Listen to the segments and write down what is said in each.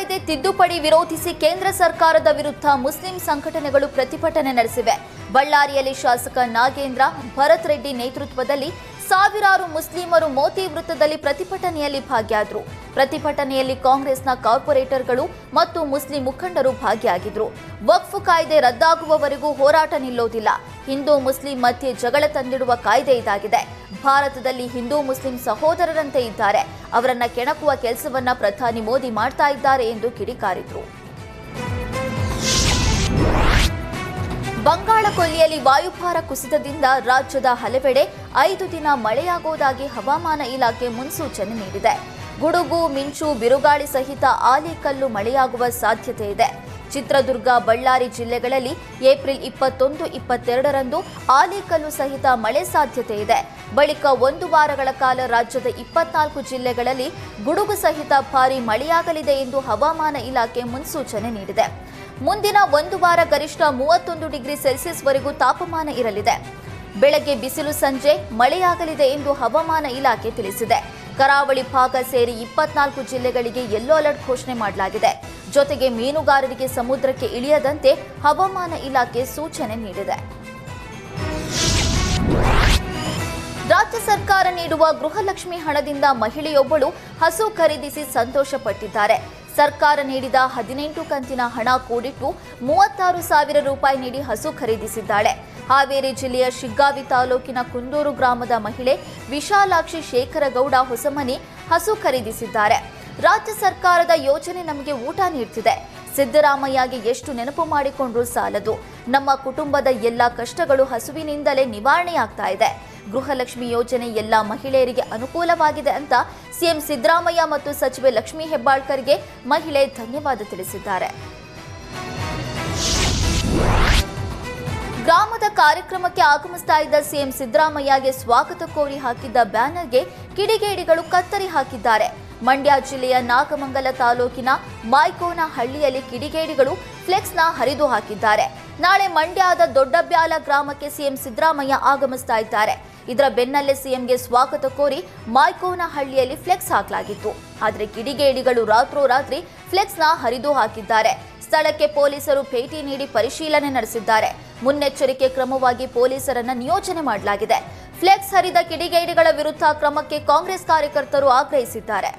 ಕಾಯ್ದೆ ತಿದ್ದುಪಡಿ ವಿರೋಧಿಸಿ ಕೇಂದ್ರ ಸರ್ಕಾರದ ವಿರುದ್ಧ ಮುಸ್ಲಿಂ ಸಂಘಟನೆಗಳು ಪ್ರತಿಭಟನೆ ನಡೆಸಿವೆ. ಬಳ್ಳಾರಿಯಲ್ಲಿ ಶಾಸಕ ನಾಗೇಂದ್ರ ಭರತ್ ರೆಡ್ಡಿ ನೇತೃತ್ವದಲ್ಲಿ ಸಾವಿರಾರು ಮುಸ್ಲಿಮರು ಮೋತಿ ವೃತ್ತದಲ್ಲಿ ಪ್ರತಿಭಟನೆಯಲ್ಲಿ ಭಾಗಿಯಾದರು. ಪ್ರತಿಭಟನೆಯಲ್ಲಿ ಕಾಂಗ್ರೆಸ್ನ ಕಾರ್ಪೊರೇಟರ್ಗಳು ಮತ್ತು ಮುಸ್ಲಿಂ ಮುಖಂಡರು ಭಾಗಿಯಾಗಿದ್ರು. ವಕ್ಫ್ ಕಾಯ್ದೆ ರದ್ದಾಗುವವರೆಗೂ ಹೋರಾಟ ನಿಲ್ಲೋದಿಲ್ಲ. ಹಿಂದೂ ಮುಸ್ಲಿಂ ಮಧ್ಯೆ ಜಗಳ ತಂದಿಡುವ ಕಾಯ್ದೆ ಇದಾಗಿದೆ. ಭಾರತದಲ್ಲಿ ಹಿಂದೂ ಮುಸ್ಲಿಂ ಸಹೋದರರಂತೆ ಇದ್ದಾರೆ. ಅವರನ್ನ ಕೆಣಕುವ ಕೆಲಸವನ್ನ ಪ್ರಧಾನಿ ಮೋದಿ ಮಾಡ್ತಾ ಇದ್ದಾರೆ ಎಂದು ಕಿಡಿಕಾರಿದ್ರು. ಬಂಗಾಳ ಕೊಲ್ಲಿಯಲ್ಲಿ ವಾಯುಭಾರ ಕುಸಿತದಿಂದ ರಾಜ್ಯದ ಹಲವೆಡೆ ಐದು ದಿನ ಮಳೆಯಾಗುವುದಾಗಿ ಹವಾಮಾನ ಇಲಾಖೆ ಮುನ್ಸೂಚನೆ ನೀಡಿದೆ. ಗುಡುಗು, ಮಿಂಚು, ಬಿರುಗಾಳಿ ಸಹಿತ ಆಲಿಕಲ್ಲು ಮಳೆಯಾಗುವ ಸಾಧ್ಯತೆ ಇದೆ. ಚಿತ್ರದುರ್ಗ, ಬಳ್ಳಾರಿ ಜಿಲ್ಲೆಗಳಲ್ಲಿ ಏಪ್ರಿಲ್ ಇಪ್ಪತ್ತೊಂದು, ಇಪ್ಪತ್ತೆರಡರಂದು ಆಲಿಕಲ್ಲು ಸಹಿತ ಮಳೆ ಸಾಧ್ಯತೆ ಇದೆ. ಬಳಿಕ ಒಂದು ವಾರಗಳ ಕಾಲ ರಾಜ್ಯದ ಇಪ್ಪತ್ನಾಲ್ಕು ಜಿಲ್ಲೆಗಳಲ್ಲಿ ಗುಡುಗು ಸಹಿತ ಭಾರಿ ಮಳೆಯಾಗಲಿದೆ ಎಂದು ಹವಾಮಾನ ಇಲಾಖೆ ಮುನ್ಸೂಚನೆ ನೀಡಿದೆ. ಮುಂದಿನ ಒಂದು ವಾರ ಗರಿಷ್ಠ ಮೂವತ್ತೊಂದು ಡಿಗ್ರಿ ಸೆಲ್ಸಿಯಸ್ವರೆಗೂ ತಾಪಮಾನ ಇರಲಿದೆ. ಬೆಳಗ್ಗೆ ಬಿಸಿಲು ಸಂಜೆ ಮಳೆಯಾಗಲಿದೆ ಎಂದು ಹವಾಮಾನ ಇಲಾಖೆ ತಿಳಿಸಿದೆ. ಕರಾವಳಿ ಭಾಗ ಸೇರಿ ಇಪ್ಪತ್ನಾಲ್ಕು ಜಿಲ್ಲೆಗಳಿಗೆ ಯೆಲ್ಲೋ ಅಲರ್ಟ್ ಘೋಷಣೆ ಮಾಡಲಾಗಿದೆ. ಜೊತೆಗೆ ಮೀನುಗಾರರಿಗೆ ಸಮುದ್ರಕ್ಕೆ ಇಳಿಯದಂತೆ ಹವಾಮಾನ ಇಲಾಖೆ ಸೂಚನೆ ನೀಡಿದೆ. ರಾಜ್ಯ ಸರ್ಕಾರ ನೀಡುವ ಗೃಹಲಕ್ಷ್ಮಿ ಹಣದಿಂದ ಮಹಿಳೆಯೊಬ್ಬಳು ಹಸು ಖರೀದಿಸಿ ಸಂತೋಷಪಟ್ಟಿದ್ದಾರೆ. ಸರ್ಕಾರ ನೀಡಿದ ಹದಿನೆಂಟು ಕಂತಿನ ಹಣ ಕೂಡಿಟ್ಟು ಮೂವತ್ತಾರು ಸಾವಿರ ರೂಪಾಯಿ ನೀಡಿ ಹಸು ಖರೀದಿಸಿದ್ದಾಳೆ. ಹಾವೇರಿ ಜಿಲ್ಲೆಯ ಶಿಗ್ಗಾವಿ ತಾಲೂಕಿನ ಕುಂದೂರು ಗ್ರಾಮದ ಮಹಿಳೆ ವಿಶಾಲಾಕ್ಷಿ ಶೇಖರಗೌಡ ಹೊಸಮನಿ ಹಸು ಖರೀದಿಸಿದ್ದಾರೆ. ರಾಜ್ಯ ಸರ್ಕಾರದ ಯೋಜನೆ ನಮಗೆ ಊಟ ನೀಡ್ತಿದೆ. ಸಿದ್ದರಾಮಯ್ಯಗೆ ಎಷ್ಟು ನೆನಪು ಮಾಡಿಕೊಂಡ್ರೂ ಸಾಲದು. ನಮ್ಮ ಕುಟುಂಬದ ಎಲ್ಲ ಕಷ್ಟಗಳು ಹಸುವಿನಿಂದಲೇ ನಿವಾರಣೆಯಾಗ್ತಾ ಇದೆ. ಗೃಹಲಕ್ಷ್ಮಿ ಯೋಜನೆ ಎಲ್ಲ ಮಹಿಳೆಯರಿಗೆ ಅನುಕೂಲವಾಗಿದೆ ಅಂತ ಸಿಎಂ ಸಿದ್ದರಾಮಯ್ಯ ಮತ್ತು ಸಚಿವೆ ಲಕ್ಷ್ಮೀ ಹೆಬ್ಬಾಳ್ಕರ್ಗೆ ಮಹಿಳೆ ಧನ್ಯವಾದ ತಿಳಿಸಿದ್ದಾರೆ. ಗ್ರಾಮದ ಕಾರ್ಯಕ್ರಮಕ್ಕೆ ಆಗಮಿಸ್ತಾ ಇದ್ದ ಸಿಎಂ ಸಿದ್ದರಾಮಯ್ಯಗೆ ಸ್ವಾಗತ ಕೋರಿ ಹಾಕಿದ್ದ ಬ್ಯಾನರ್ಗೆ ಕಿಡಿಗೇಡಿಗಳು ಕತ್ತರಿ ಹಾಕಿದ್ದಾರೆ. ಮಂಡ್ಯ ಜಿಲ್ಲೆಯ ನಾಗಮಂಗಲ ತಾಲೂಕಿನ ಮಾಯ್ಕೋನ ಹಳ್ಳಿಯಲ್ಲಿ ಕಿಡಿಗೇಡಿಗಳು ಫ್ಲೆಕ್ಸ್ನ ಹರಿದು ಹಾಕಿದ್ದಾರೆ. ನಾಳೆ ಮಂಡ್ಯದ ದೊಡ್ಡಬ್ಯಾಲ ಗ್ರಾಮಕ್ಕೆ ಸಿಎಂ ಸಿದ್ದರಾಮಯ್ಯ ಆಗಮಿಸ್ತಾ ಇದ್ದಾರೆ. ಇದರ ಬೆನ್ನಲ್ಲೇ ಸಿಎಂಗೆ ಸ್ವಾಗತ ಕೋರಿ ಮಾಯ್ಕೋನ ಹಳ್ಳಿಯಲ್ಲಿ ಫ್ಲೆಕ್ಸ್ ಹಾಕಲಾಗಿತ್ತು. ಆದರೆ ಕಿಡಿಗೇಡಿಗಳು ರಾತ್ರೋರಾತ್ರಿ ಫ್ಲೆಕ್ಸ್ನ ಹರಿದು ಹಾಕಿದ್ದಾರೆ. ಸ್ಥಳಕ್ಕೆ ಪೊಲೀಸರು ಭೇಟಿ ನೀಡಿ ಪರಿಶೀಲನೆ ನಡೆಸಿದ್ದಾರೆ. ಮುನ್ನೆಚ್ಚರಿಕೆ ಕ್ರಮವಾಗಿ ಪೊಲೀಸರನ್ನ ನಿಯೋಜನೆ ಮಾಡಲಾಗಿದೆ. ಫ್ಲೆಕ್ಸ್ ಹರಿದ ಕಿಡಿಗೇಡಿಗಳ ವಿರುದ್ಧ ಕ್ರಮಕ್ಕೆ ಕಾಂಗ್ರೆಸ್ ಕಾರ್ಯಕರ್ತರು ಆಗ್ರಹಿಸಿದ್ದಾರೆ.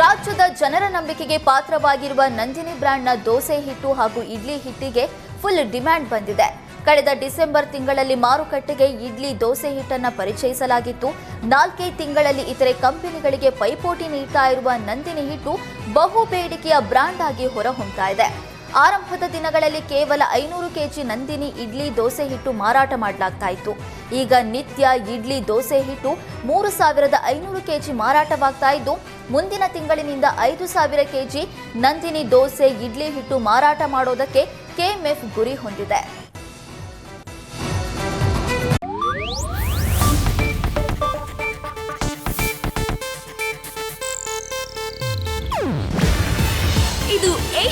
ರಾಜ್ಯದ ಜನರ ನಂಬಿಕೆಗೆ ಪಾತ್ರವಾಗಿರುವ ನಂದಿನಿ ಬ್ರ್ಯಾಂಡ್ನ ದೋಸೆ ಹಿಟ್ಟು ಹಾಗೂ ಇಡ್ಲಿ ಹಿಟ್ಟಿಗೆ ಫುಲ್ ಡಿಮ್ಯಾಂಡ್ ಬಂದಿದೆ. ಕಳೆದ ಡಿಸೆಂಬರ್ ತಿಂಗಳಲ್ಲಿ ಮಾರುಕಟ್ಟೆಗೆ ಇಡ್ಲಿ ದೋಸೆ ಹಿಟ್ಟನ್ನು ಪರಿಚಯಿಸಲಾಗಿತ್ತು. ನಾಲ್ಕೈದು ತಿಂಗಳಲ್ಲಿ ಇತರೆ ಕಂಪನಿಗಳಿಗೆ ಪೈಪೋಟಿ ನೀಡ್ತಾ ಇರುವ ನಂದಿನಿ ಹಿಟ್ಟು ಬಹು ಬೇಡಿಕೆಯ ಬ್ರ್ಯಾಂಡ್ ಆಗಿ ಹೊರಹೊಮ್ತಾ ಇದೆ. ಆರಂಭದ ದಿನಗಳಲ್ಲಿ ಕೇವಲ ಐನೂರು ಕೆಜಿ ನಂದಿನಿ ಇಡ್ಲಿ ದೋಸೆ ಹಿಟ್ಟು ಮಾರಾಟ ಮಾಡಲಾಗ್ತಾ ಇತ್ತು ಈಗ ನಿತ್ಯ ಇಡ್ಲಿ ದೋಸೆ ಹಿಟ್ಟು ಮೂರು ಸಾವಿರದ ಐನೂರು ಕೆಜಿ ಮಾರಾಟವಾಗ್ತಾ ಇದ್ದು ಮುಂದಿನ ತಿಂಗಳಿನಿಂದ ಐದು ಸಾವಿರ ಕೆಜಿ ನಂದಿನಿ ದೋಸೆ ಇಡ್ಲಿ ಹಿಟ್ಟು ಮಾರಾಟ ಮಾಡೋದಕ್ಕೆ ಕೆಎಂಎಫ್ ಗುರಿ ಹೊಂದಿದೆ.